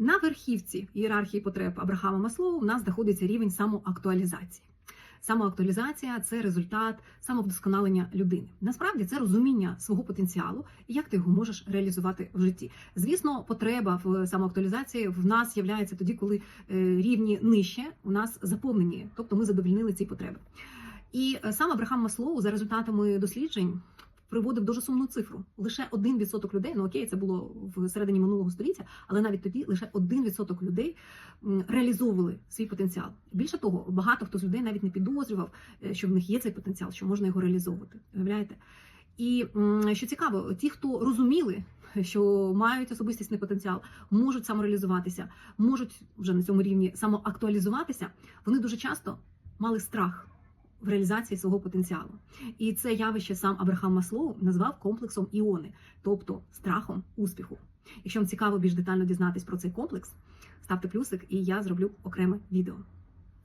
На верхівці ієрархії потреб Абрахама Маслоу в нас знаходиться рівень самоактуалізації. Самоактуалізація це результат самовдосконалення людини. Насправді це розуміння свого потенціалу і як ти його можеш реалізувати в житті. Звісно, потреба в самоактуалізації в нас з'являється тоді, коли е, рівні нижче у нас заповнені, тобто ми задовольнили ці потреби. І е, сам Абрахам Маслоу за результатами досліджень приводив дуже сумну цифру. Лише 1% людей, ну окей, це було в середині минулого століття, але навіть тоді лише 1% людей реалізовували свій потенціал. Більше того, багато хто з людей навіть не підозрював, е, що в них є цей потенціал, що можна його реалізовувати. Уявляєте? І що цікаво, ті, хто розуміли, що мають особистісний потенціал, можуть самореалізуватися, можуть вже на цьому рівні самоактуалізуватися, вони дуже часто мали страх в реалізації свого потенціалу. І це явище сам Абрахам Маслоу назвав комплексом іони, тобто страхом успіху. Якщо вам цікаво більш детально дізнатись про цей комплекс, ставте плюсик, і я зроблю окреме відео.